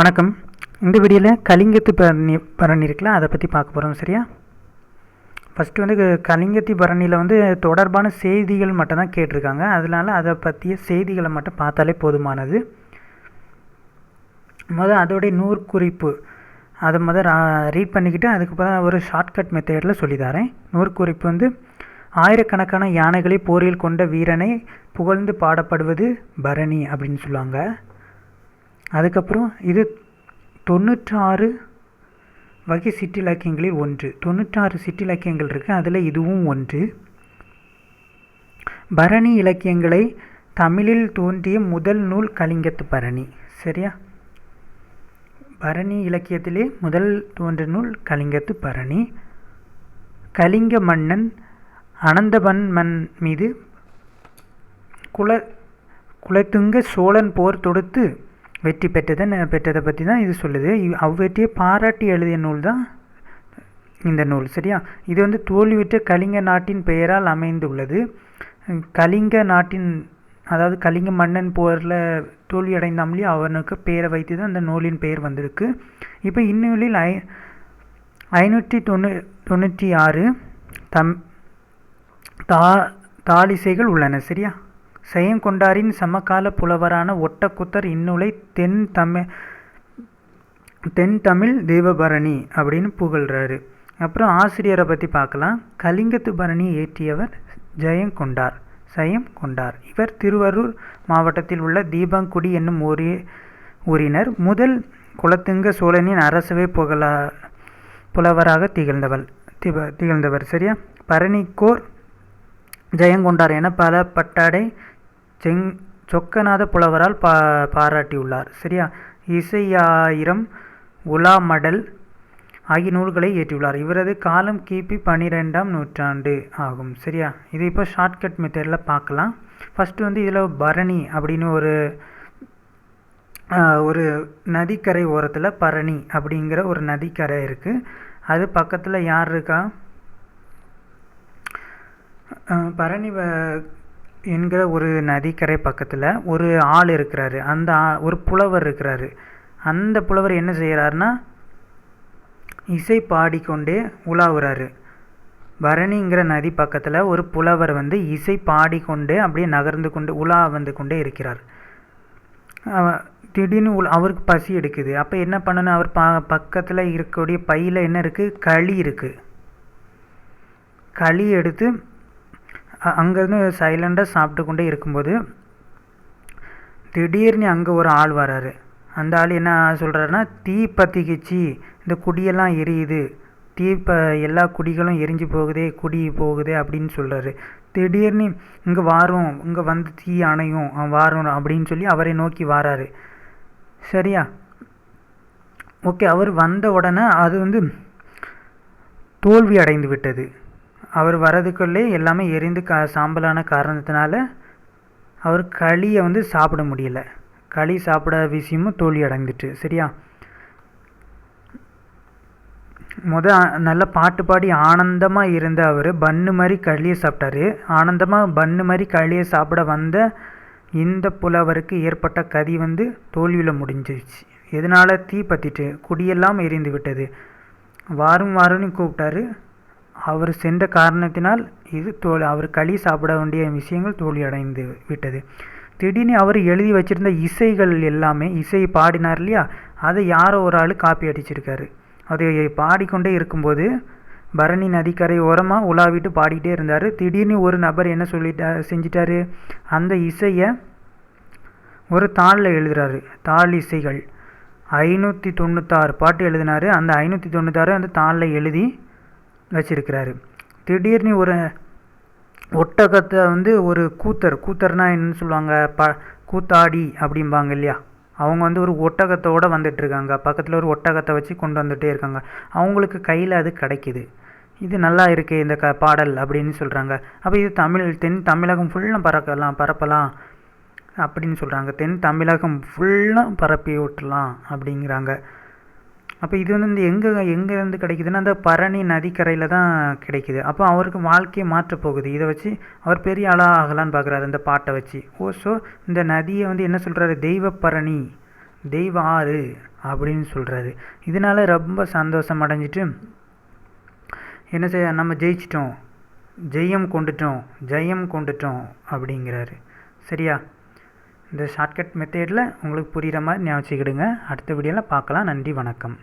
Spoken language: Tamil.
வணக்கம். இந்த வீடியோவில் கலிங்கத்து பரணி பரணி இருக்குல்ல அதை பற்றி பார்க்க போகிறோம் சரியா? ஃபஸ்ட்டு வந்து கலிங்கத்தி பரணியில் வந்து தொடர்பான செய்திகள் மட்டும் தான் கேட்டிருக்காங்க. அதனால அதை பற்றிய செய்திகளை மட்டும் பார்த்தாலே போதுமானது. முதல் அதோடைய நூற்குறிப்பு. அதை முதல் ரீட் பண்ணிக்கிட்டு அதுக்கப்புறம் ஒரு ஷார்ட்கட் மெத்தேடில் சொல்லித்தரேன் நூற்குறிப்பு வந்து ஆயிரக்கணக்கான யானைகளை போரில் கொண்ட வீரனை புகழ்ந்து பாடப்படுவது பரணி அப்படின்னு சொல்லுவாங்க. அதுக்கப்புறம் இது தொண்ணூற்றாறு வகை சிற்றிலக்கியங்களில் ஒன்று. தொண்ணூற்றாறு சிற்றிலக்கியங்கள் இருக்குது அதில் இதுவும் ஒன்று. பரணி இலக்கியங்களை தமிழில் தோன்றிய முதல் நூல் கலிங்கத்து பரணி. சரியா? பரணி இலக்கியத்திலே முதல் தோன்றிய நூல் கலிங்கத்து பரணி. கலிங்க மன்னன் அனந்தபன் மன் மீது குல குலத்துங்க சோழன் போர் தொடுத்து வெற்றி பெற்றதை பெற்றதை பற்றி தான் இது சொல்லுது. இவ்- அவ்வெற்றியை பாராட்டி எழுதிய நூல் தான் இந்த நூல் சரியா? இது வந்து தோல்வியுற்ற கலிங்க நாட்டின் பெயரால் அமைந்துள்ளது. கலிங்க நாட்டின் அதாவது கலிங்க மன்னன் போரில் தோல்வி அடைந்தாமலே அவனுக்கு பெயரை வைத்து தான் அந்த நூலின் பெயர் வந்திருக்கு. இப்போ இந்நூலில் ஐ ஐநூற்றி தொண்ணூ தொண்ணூற்றி ஆறு தம் தா தாளிசைகள் உள்ளன சரியா? செயங்கொண்டாரின் சமகால புலவரான ஒட்டக்குத்தர் இந்நூலை தென் தமிழ் தென் தமிழ் தேவபரணி அப்படின்னு புகழ்றாரு. அப்புறம் ஆசிரியரை பற்றி பார்க்கலாம். கலிங்கத்து பரணி இயற்றியவர் ஜெயங்கொண்டார் சயம் கொண்டார் இவர் திருவரூர் மாவட்டத்தில் உள்ள தீபங்குடி என்னும் ஊரே ஊரினர். முதல் குலத்துங்க சோழனின் அரசவை புகழா புலவராக திகழ்ந்தவள் திப திகழ்ந்தவர் சரியா? பரணிக்கோர் ஜெயங்கொண்டார் என பல பட்டாடை செங் சொக்கநாத புலவரால் பா பாராட்டியுள்ளார். சரியா? இசையாயிரம் உலாமடல் ஆகிய நூல்களை இயற்றியுள்ளார். இவரது காலம் கிபி பன்னிரெண்டாம் நூற்றாண்டு ஆகும். சரியா? இது இப்போ ஷார்ட்கட் மெத்தடில் பார்க்கலாம். ஃபஸ்ட்டு வந்து இதில் பரணி அப்படின்னு ஒரு ஒரு நதிக்கரை ஓரத்தில் பரணி அப்படிங்கிற ஒரு நதிக்கரை இருக்குது அது பக்கத்தில் யார் இருக்கா? பரணி வ- என்கிற ஒரு நதிக்கரை பக்கத்தில் ஒரு ஆள் இருக்கிறாரு. அந்த ஆ- ஒரு புலவர் இருக்கிறாரு. அந்த புலவர் என்ன செய்கிறாருன்னா இசை பாடிக்கொண்டே உலாவுறாரு. பரணிங்கிற நதி பக்கத்தில் ஒரு புலவர் வந்து இசை பாடிக்கொண்டே அப்படியே நகர்ந்து கொண்டு உலா வந்து கொண்டே இருக்கிறார். திடீர்னு உல- அவருக்கு பசி எடுக்குது. அப்போ என்ன பண்ணணும்? அவர் ப பக்கத்தில் இருக்கக்கூடிய பையில் என்ன இருக்குது களி இருக்குது களி எடுத்து அங்கேருந்து சைலண்டாக சாப்பிட்டு கொண்டே இருக்கும்போது திடீர்னு அங்கே ஒரு ஆள் வராரு. அந்த ஆள் என்ன சொல்கிறாருன்னா தீ பற்றிக்குச்சு இந்த குடியெல்லாம் எரியுது. தீ எல்லா குடிகளும் எரிஞ்சு போகுதே குடி போகுதே அப்படின்னு சொல்கிறாரு திடீர்னு இங்கே வாரும். இங்கே வந்து தீ அணையும். வாரும் அப்படின்னு சொல்லி அவரை நோக்கி வாராரு. சரியா? ஓகே அவர் வந்த உடனே அது வந்து தோல்வி அடைந்து விட்டது. அவர் வரதுக்குள்ளே எல்லாமே எரிந்து கா சாம்பலான காரணத்தினால அவர் களியை வந்து சாப்பிட முடியல. களி சாப்பிட விஷயமும் தோல்வி அடைந்துட்டு சரியா? முத நல்ல பாட்டு பாடி ஆனந்தமாக இருந்த அவர் பன்னு மாதிரி களியை சாப்பிட்டாரு. ஆனந்தமாக பன்னு மாதிரி களியை சாப்பிட வந்த இந்த புலவருக்கு ஏற்பட்ட கதி வந்து தோல்வியில் முடிஞ்சிச்சு எதனால தீ பற்றிட்டு குடியெல்லாம் எரிந்து விட்டது? வாரும் வாருன்னு கூப்பிட்டாரு. அவர் சென்ற காரணத்தினால் இது தோல் அவர் களி சாப்பிட வேண்டிய விஷயங்கள் தோல்வியடைந்து விட்டது. திடீர்னு அவர் எழுதி வச்சிருந்த இசைகள் எல்லாமே இசை பாடினார் இல்லையா? அதை யாரோ ஒரு ஆள் காப்பி அடிச்சிருக்காரு. அதை பாடிக்கொண்டே இருக்கும்போது பரணி நதிக்கரை ஓரமாக உலாவிட்டு பாடிக்கிட்டே இருந்தார். திடீர்னு ஒரு நபர் என்ன சொல்லிட்டா செஞ்சிட்டாரு? அந்த இசையை ஒரு தாளில் எழுதுறாரு. தாள் இசைகள். ஐநூற்றி தொண்ணூத்தாறு பாட்டு எழுதினார். அந்த ஐநூற்றி தொண்ணூத்தாறு அந்த தாளில் எழுதி வச்சிருக்கிறாரு திடீர்னு ஒரு ஒட்டகத்தை வந்து ஒரு கூத்தர் கூத்தர்னா என்னன்னு சொல்லுவாங்க? ப கூத்தாடி அப்படிம்பாங்க இல்லையா? அவங்க வந்து ஒரு ஒட்டகத்தோடு வந்துட்டுருக்காங்க. பக்கத்தில் ஒரு ஒட்டகத்தை வச்சு கொண்டு வந்துகிட்டே இருக்காங்க. அவங்களுக்கு கையில் அது கிடைக்குது. இது நல்லா இருக்குது இந்த க பாடல் அப்படின்னு சொல்கிறாங்க அப்போ இது தமிழ் தென் தமிழகம் ஃபுல்லாக பறக்கலாம் பரப்பலாம் அப்படின்னு சொல்கிறாங்க தென் தமிழகம் ஃபுல்லாக பரப்பி விட்டுலாம் அப்படிங்கிறாங்க. அப்போ இது வந்து இந்த எங்கே எங்கேருந்து கிடைக்குதுன்னா அந்த பரணி நதிக்கரையில் தான் கிடைக்குது. அப்போ அவருக்கு வாழ்க்கையை மாற்றப் போகுது இதை வச்சு அவர் பெரிய ஆளாக ஆகலான்னு பார்க்குறாரு இந்த பாட்டை வச்சு. ஓ ஸோ இந்த நதியை வந்து என்ன சொல்கிறாரு தெய்வ பரணி தெய்வ ஆறு அப்படின்னு சொல்கிறாரு இதனால ரொம்ப சந்தோஷம் அடைஞ்சிட்டு என்ன செய்ய நம்ம ஜெயிச்சிட்டோம். ஜெயம் கொண்டுட்டோம். ஜெயம் கொண்டுட்டோம் அப்படிங்கிறாரு. சரியா? இந்த ஷார்ட்கட் மெத்தேடில் உங்களுக்கு புரிகிற மாதிரி ஞாபகம் வச்சுக்கிடுங்க. அடுத்த வீடியோவில் பார்க்கலாம். நன்றி வணக்கம்.